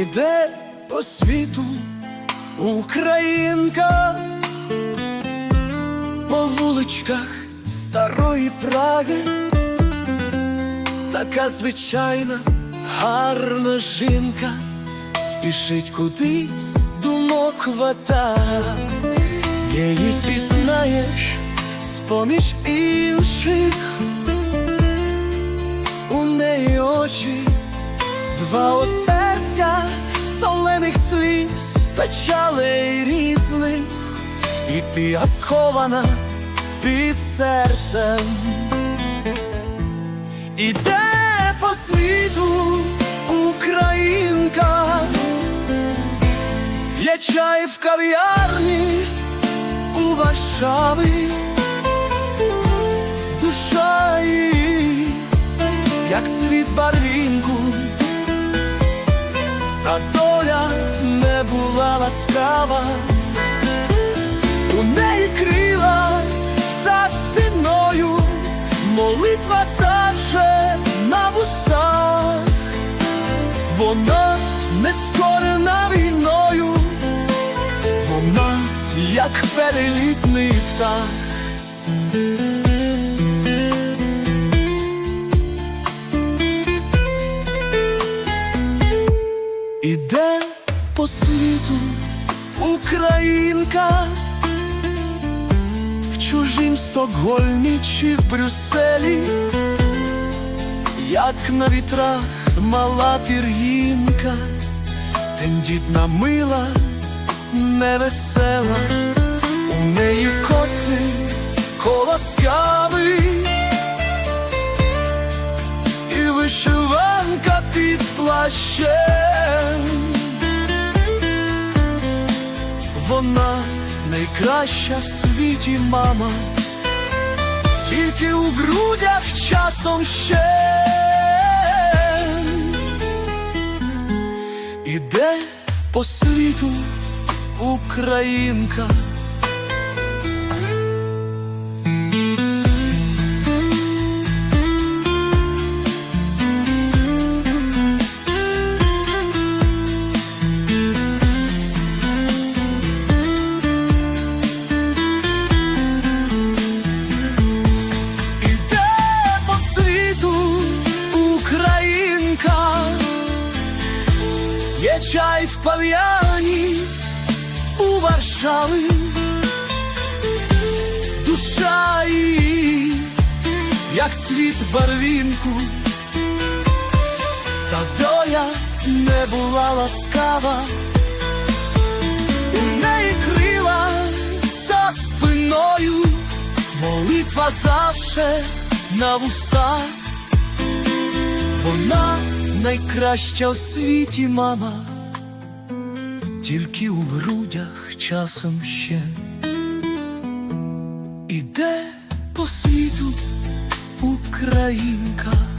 Іде по світу Українка. По вуличках старої Праги, така звичайна, гарна жінка, спішить кудись думок вата, її впізнаєш з-поміж інших, у неї очі, два серця, солених сліз, печалей різних, і ти схована під серцем. Іде по світу Українка, є чай в кав'ярні у Варшаві, душа її, як світ барвінку, та доля не була ласкава, у неї крила за спиною, молитва завше на вустах, вона не скорена війною, вона як перелітний птах. Іде по світу Українка. В чужім Стокгольмі чи в Брюсселі, як на вітрах мала пір'їнка, тендітна мила, невесела, у неї коси колоскави і вишиванка під плащем. Вона найкраща в світі мама, тільки у грудях часом ще іде по світу Українка. Є чай в пав'яні у Варшаві, душа її, як цвіт барвінку, та доля не була ласкава, у неї крила за спиною. Молитва завше на вустах, вона найкраща в світі мама, тільки у грудях часом ще іде по світу Українка.